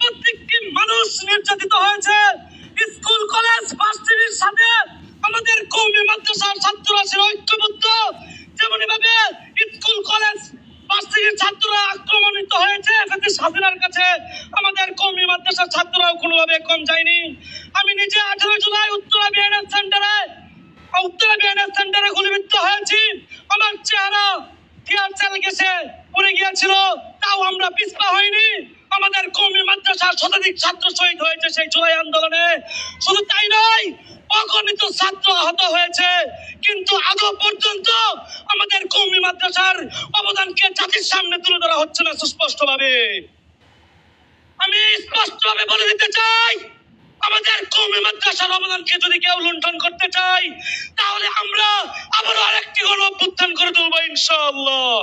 প্রত্যেকটি মানুষ নির্যাতিত হয়েছে। স্কুল, কলেজ, ভার্সিটির সাথে আমাদের কৌমি মাদ্রাসার ছাত্ররা ছিল ঐক্যবদ্ধ। যেমন ভাবে স্কুল, কলেজ, ভার্সিটির ছাত্ররা আক্রমণিত হয়েছে এতে স্বাধীনার কাছে আমাদের কৌমি মাদ্রাসার ছাত্ররাও কোনোভাবে কম যায়নি। আমি নিজে আঠারো জুলাই উত্তরা বিএনএস সেন্টারে, উত্তরা বিএনএস সেন্টারে গুলিবিদ্ধ হয়েছি। আমার চেহারা টিয়ার চাল গেছে, পড়ে গিয়েছিল, তাও আমরা পিছপা হইনি আমাদের কমি মাদ্রাসার শতাধিক ছাত্র শহীদ হয়েছে সেই জুলাই আন্দোলনে। শুধু তাই নয়, অগণিত ছাত্র আহত হয়েছে। কিন্তু আজও পর্যন্ত আমাদের কমি মাদ্রাসার অবদানকে জাতির সামনে তুলে ধরা হচ্ছে না সুস্পষ্টভাবে। আমি স্পষ্টভাবে বলে দিতে চাই আমাদের কৌমি মাদ্রাসার অবদানকে যদি কেউ লুণ্ঠন করতে চাই তাহলে আমরা আবার আরেকটি গণ অভ্যুত্থান করে তুলবো ইনশাআল্লাহ।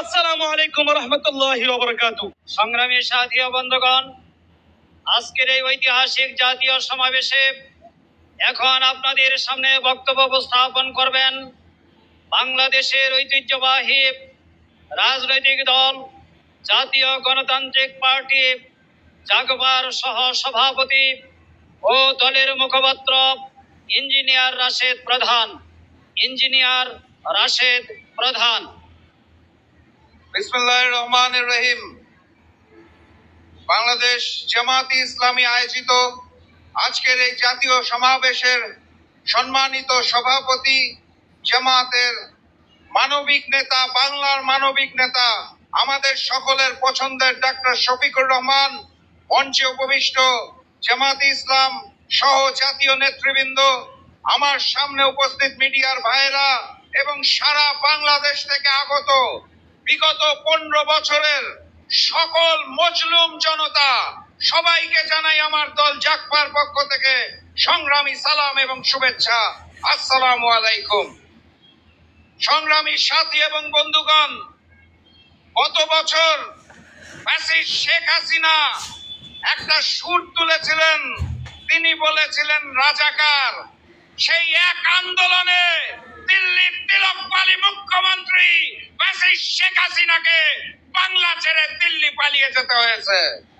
আসসালামু আলাইকুম রহমতুল্লাহি ওবরাকাতু। সংগ্রামী সাথী বন্ধুগণ, আজকের এই ঐতিহাসিক জাতীয় সমাবেশে এখন আপনাদের সামনে বক্তব্য উপস্থাপন করবেন বাংলাদেশের ঐতিহ্যবাহী রাজনৈতিক দল, জাতীয় গণতান্ত্রিক পার্টি, জাগবার সহ সভাপতি ও দলের মুখপাত্র, ইঞ্জিনিয়ার রাশেদ প্রধান। ইঞ্জিনিয়ার রাশেদ প্রধান। রহমান রহিম। বাংলাদেশ জামাতি ইসলামী আয়োজিত আজকের এই জাতীয় সমাবেশের সম্মানিত সভাপতি জামাতের মানবিক নেতা, বাংলার মানবিক নেতা, আমাদের সকলের পছন্দের ডাক্তার শফিকুর রহমান, মঞ্চে উপবিষ্ট জামাতি ইসলাম সহ জাতীয় নেতৃবৃন্দ, আমার সামনে উপস্থিত মিডিয়ার ভাইরা এবং সারা বাংলাদেশ থেকে আগত বিগত পনেরো বছরের সকল মজলুম জনতা, সবাইকে জানাই আমার দল জাকপার পক্ষ থেকে সংগ্রামী সালাম এবং শুভেচ্ছা। আসসালামু আলাইকুম। সংগ্রামী সাথী এবং বন্ধুগণ, গত বছর শেখ হাসিনা একটা সুর তুলেছিলেন। তিনি বলেছিলেন, রাজাকার, সেই এক আন্দোলনে দিল্লির তিলকপালি মুখ্যমন্ত্রী ফ্যাসিস্ট শেখ হাসিনাকে বাংলা ছেড়ে দিল্লি পালিয়ে যেতে হয়েছে।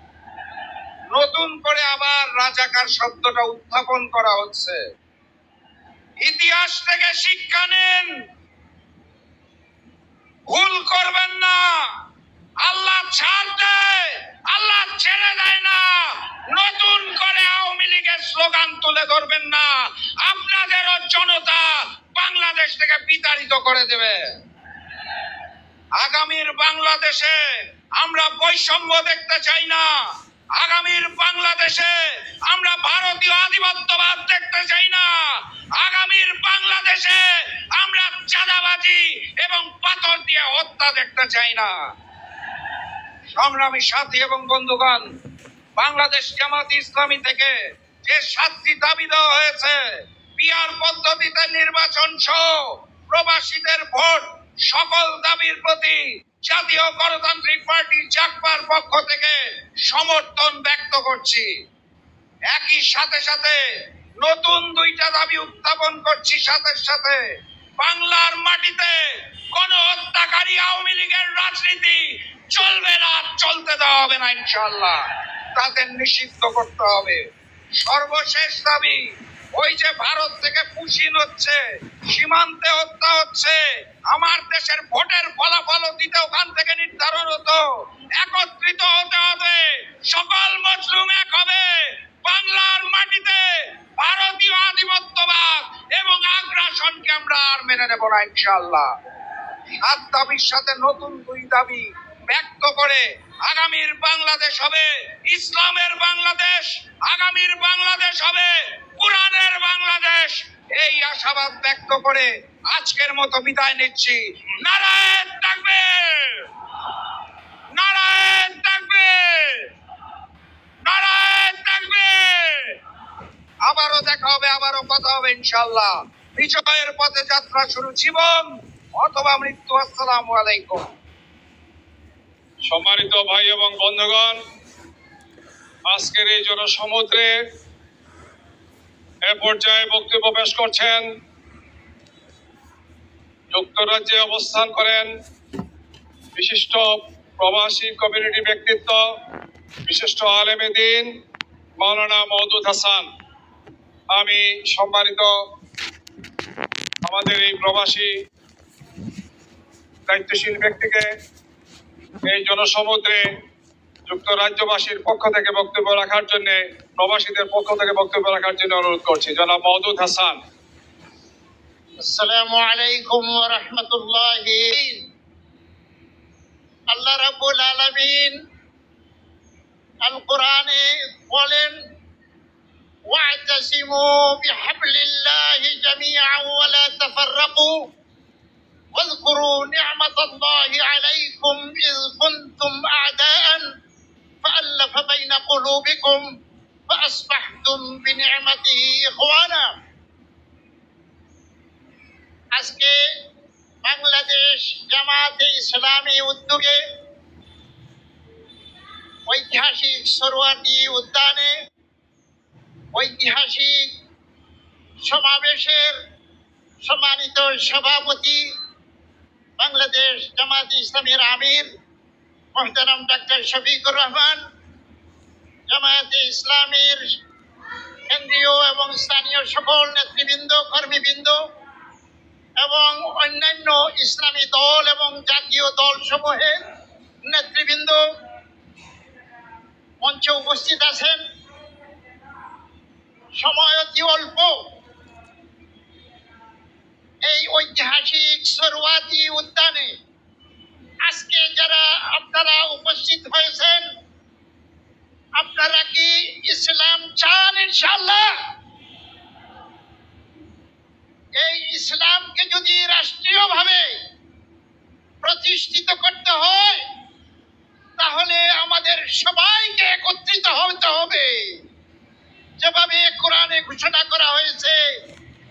নতুন করে আবার রাজাকার শব্দটা উত্থাপন করা হচ্ছে। ইতিহাস থেকে শিক্ষা নিন। ভুল করবেন না। আল্লাহ ছাড় দেয়, আল্লাহ ছেড়ে দেয় না। নতুন করে আওয়ামী লীগের স্লোগান তুলে ধরবেন না। আপনাদেরও জনতা বাংলাদেশ থেকে বিতাড়িত করে দেবে। আগামীর বাংলাদেশে আমরা বৈষম্য দেখতে চাই না। আগামীর বাংলাদেশে আমরা ভারতীয় আধিপত্যবাদ দেখতে চাই না। আগামীর বাংলাদেশে আমরা চাঁদাবাজি এবং পাথর দিয়ে হত্যা দেখতে চাই না। সংগ্রামী সাথী এবং বন্ধুগণ, বাংলাদেশ জামাত ইসলামী থেকে যে সাতটি দাবি দেওয়া হয়েছে, পিয়ার পদ্ধতিতে নির্বাচন সহ প্রবাসীদের ভোট, সকল দাবির প্রতি জাতীয় গণতান্ত্রিক পার্টি জাকপার পক্ষ থেকে সমর্থন ব্যক্ত করছি। একই সাথে সাথে নতুন দুইটা দাবি উত্থাপন করছি সাথে সাথে। বাংলার মাটিতে কোন হত্যাকারী আওয়ামী লীগের রাজনীতি চলবে না, চলতে দেওয়া হবে না ইনশাল্লাহ তাদের নিষিদ্ধ করতে হবে। সর্বশেষ দাবি, ওই যে ভারত থেকে পুষিন হচ্ছে, সীমান্তে হত্যা হচ্ছে, আমার দেশের ভোটের ফলাফল দিতে ওখান থেকে নির্ধারণ হতো। একত্রিত হতে হবে, সকল মজলুম এক হবে। বাংলার মাটিতে ভারতীয় আধিপত্যবাদ এবং আমরা আর মেনে নেব না ইনশাল্লাহ সাত দাবির সাথে নতুন দুই দাবি ব্যক্ত করে আগামীর বাংলাদেশ হবে ইসলামের বাংলাদেশ, আগামীর বাংলাদেশ হবে কোরআনের বাংলাদেশ। এই আশাবাদ ব্যক্ত করে আজকের মতো বিদায় নিচ্ছি। নারায়ণ থাকবে! নারায়ণ থাকবে! নারায়ণ থাকবে! আবারও দেখা হবে, আবারও কথা হবে ইনশাল্লাহ বিজয়ের পথে যাত্রা শুরু জীবন, অথবা মৃত্যু, আসসালামু আলাইকুম। সম্মানিত ভাই এবং বন্ধুগণ, আজকের এই জনসমুদ্রে এ পর্যায়ে বক্তব্য পেশ করছেন, যুক্তরাজ্যে অবস্থান করেন বিশিষ্ট প্রবাসী কমিউনিটি ব্যক্তিত্ব, বিশিষ্ট আলেমে দিন, মাওলানা মওদুদ হাসান। আমি সম্মানিত আমাদের এই প্রবাসী দায়িত্বশীল ব্যক্তিকে এই জনসমুদ্রে যুক্তরাজ্যবাসীর পক্ষ থেকে বক্তব্য রাখার জন্য, প্রবাসীদের পক্ষ থেকে বক্তব্য রাখার জন্য অনুরোধ করছি। জনাব মহদুদ হাসান। আসসালামু আলাইকুম ওয়া রাহমাতুল্লাহি। আল্লাহ রাব্বুল আলামিন আল কোরআনে বলেন ওয়া'তাসিমু বিহাবলিল্লাহ جميعا ولا تفرقوا واذكروا نعمة الله عليكم إذ كنتم أعداء فألف بين قلوبكم فأصبحتم بنعمته إخوانا আজকে বাংলাদেশ জামাতে ইসলামী উদ্যোগে ঐতিহাসিক সরোয়ার্দী উদ্যানে ঐতিহাসিক সমাবেশের সম্মানিত সভাপতি, বাংলাদেশ জামাত ইসলামীর আমির, মোহতারাম ডাক্তার শফিকুর রহমান, জামায়াতে ইসলামীর কেন্দ্রীয় এবং স্থানীয় সকল নেতৃবৃন্দ, কর্মীবৃন্দ এবং অন্যান্য ইসলামী দল এবং জাতীয় দল সমূহের নেতৃবৃন্দ মঞ্চে উপস্থিত আছেন। সময় অতি অল্প। এই ঐতিহাসিক সরওয়াতি উদ্যানে আজকে যারা আপনারা উপস্থিত হয়েছেন, আপনারা কি ইসলাম চান ইনশাল্লাহ এই ইসলামকে যদি রাষ্ট্রীয়ভাবে প্রতিষ্ঠিত করতে হয়, তাহলে আমাদের সবাইকে একত্রিত হতে হবে। যেভাবে কোরআনে ঘোষণা করা হয়েছে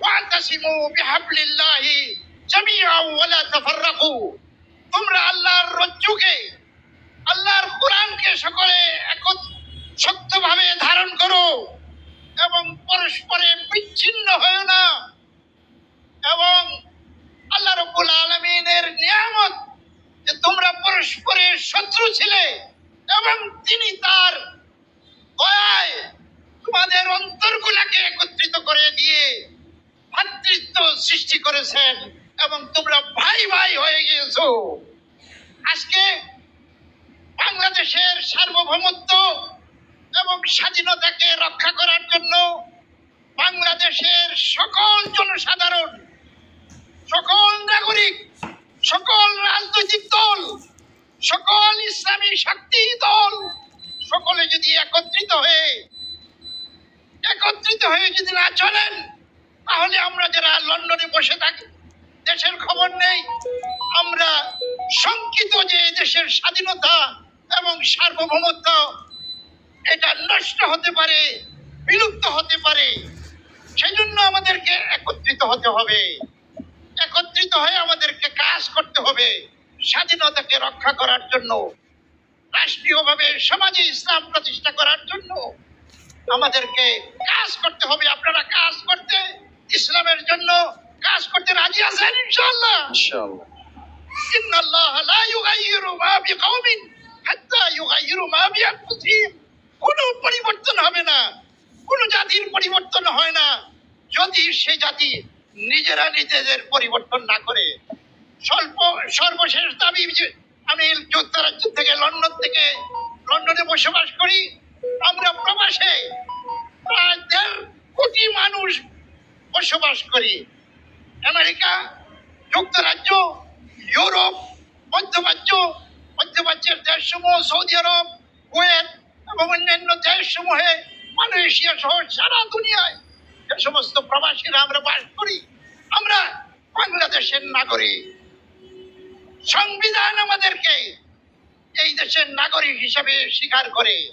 ওয়াতাসিমু বিহাবলিল্লাহি জামিআন ওয়ালা তাফাররাকু। তোমরা আল্লাহর রজ্জুকে, আল্লাহর কোরআনকে সকলে শক্তভাবে ধারণ করো এবং পরস্পরে বিচ্ছিন্ন হয় না এবং আল্লাহ রব্বুল আলমিনের নিয়ামত যে তোমরা পরস্পরের শত্রু ছিলে এবং তিনি তার দয়ায় তোমাদের অন্তরগুলাকে একত্রিত করে দিয়ে ভাতৃত্ব সৃষ্টি করেছেন এবং তোমরা ভাই ভাই হয়ে গিয়েছো। আজকে বাংলাদেশের সার্বভৌমত্ব এবং স্বাধীনতাকে রক্ষা করার জন্য বাংলাদেশের সকল জনসাধারণ, সকল নাগরিক, সকল রাজনৈতিক দল, সকল ইসলামী শক্তি দল, সকলে যদি একত্রিত হয়ে একত্রিত হয়ে যদি না চলেন তাহলে আমরা যারা লন্ডনে বসে থাকি, দেশের খবর নেই। আমরা শঙ্কিত যে দেশের স্বাধীনতা এবং সার্বভৌমত্ব, এটা নষ্ট হতে পারে, বিলুপ্ত হতে পারে, সেজন্য আমাদেরকে একত্রিত হতে হবে। একত্রিত হয়ে আমাদেরকে কাজ করতে হবে, স্বাধীনতাকে রক্ষা করার জন্য, রাষ্ট্রীয়ভাবে সমাজে ইসলাম প্রতিষ্ঠা করার জন্য। আমাদেরকে কাজ করতে হবে। আপনারা কাজ করতে ইসলামের জন্য কাজ করতে রাজি আছেন ইনশাআল্লাহ ইনশাআল্লাহ إن الله لا يغير ما بقوم حتى يغيروا ما بأنفسهم কোনো পরিবর্তন হবে না কোনো জাতির পরিবর্তন হয় না যদি সে জাতি নিজেরা নিজেদের পরিবর্তন না করে স্বল্প সর্বশেষ দাবি যে আমি যুক্তরাজ্য থেকে লন্ডন থেকে লন্ডনে বসবাস করি আমরা প্রবাসে প্রায় দেড় কোটি মানুষ বসবাস করি। আমেরিকা, যুক্তরাজ্য, ইউরোপ, মধ্যপ্রাচ্য, মধ্যপ্রাচ্যের দেশসমূহ, সৌদি আরব, কুয়েত এবং অন্যান্য দেশসমূহে মালয়েশিয়া সহ সারা দুনিয়ায় যে সমস্ত প্রবাসীরা আমরা বাস করি। আমরা বাংলাদেশের নাগরিক। সংবিধান আমাদেরকে এই দেশের নাগরিক হিসাবে স্বীকার করে।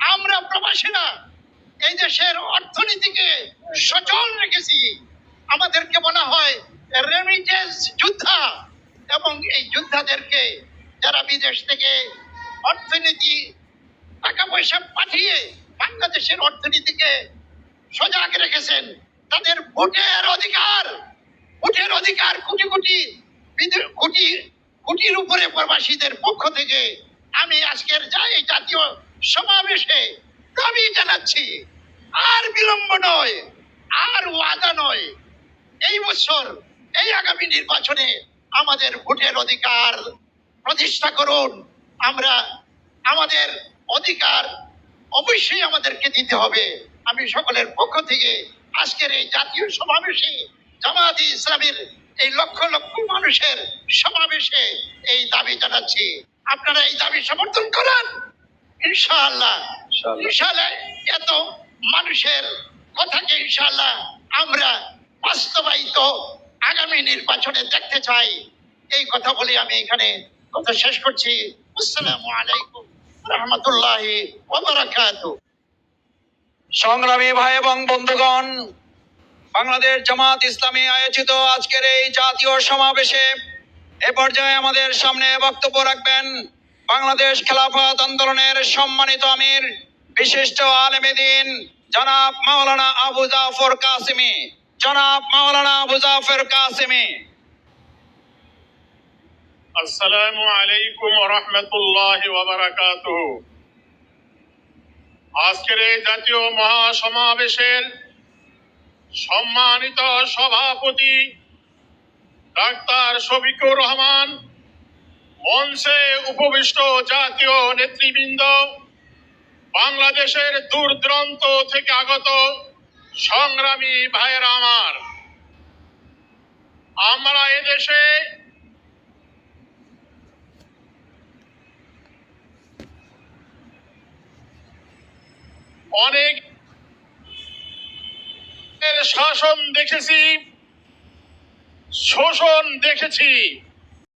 আমরা প্রবাসীরা এই দেশের অর্থনীতিকে সচল রেখেছি। আমাদেরকে বলা হয় রেমিটেন্স যোদ্ধা। এবং এই যোদ্ধাদেরকে যারা বিদেশ থেকে অর্থনীতি টাকা পয়সা পাঠিয়ে বাংলাদেশের অর্থনীতিকে সজাগ রেখেছেন, তাদের ভোটের অধিকার ভোটের অধিকার কোটি কোটি কোটি, কোটির উপরে প্রবাসীদের পক্ষ থেকে আমি আজকের যা এই জাতীয় সমাবেশে দাবি জানাচ্ছি। আর বিলম্ব নয় আর ওয়াদা নয়। এই বছর এই আগামী নির্বাচনে আমাদের ভোটের অধিকার প্রতিষ্ঠা করুন। আমরা আমাদের অধিকার অবশ্যই আমাদেরকে দিতে হবে। আমি সকলের পক্ষ থেকে আজকের এই জাতীয় সমাবেশে জামায়াতে ইসলামের এই লক্ষ লক্ষ মানুষের সমাবেশে এই দাবি জানাচ্ছি। আপনারা এই দাবি সমর্থন করেন? ইনশাআল্লাহ। ইনশাআল্লাহ। এত মানুষের কথাকে ইনশাআল্লাহ আমরা বাস্তবায়িত আগামী নির্বাচনে দেখতে চাই। এই কথা বলে আমি এখানে কথা শেষ করছি। আসসালামু আলাইকুম রহমতুল্লাহি সংগ্রামী ভাই এবং বন্ধুগণ, বাংলাদেশ জামাত ইসলামী আয়োজিত আজকের এই জাতীয় সমাবেশে এ পর্যায়ে আমাদের সামনে বক্তব্য রাখবেন বাংলাদেশ খেলাফত আন্দোলনের সম্মানিত আমির বিশিষ্ট আলমেদিন জনাব মাওলানা আবু জাফর কাসিমি। জনাব মাওলানা আবু জাফর কাসিমি। আসসালামু আলাইকুম রহমতুল্লাহ আজকের এই জাতীয় মহাসমাবেশের সম্মানিত সভাপতি ডাক্তার শফিকুর রহমান, মঞ্চে উপবিষ্ট জাতীয় নেতৃবৃন্দ বাংলাদেশের দূর দূরান্ত থেকে আগত সংগ্রামী ভাইয়েরা আমার, আমরা এদেশে অনেক শাসন দেখেছি, শোষণ দেখেছি।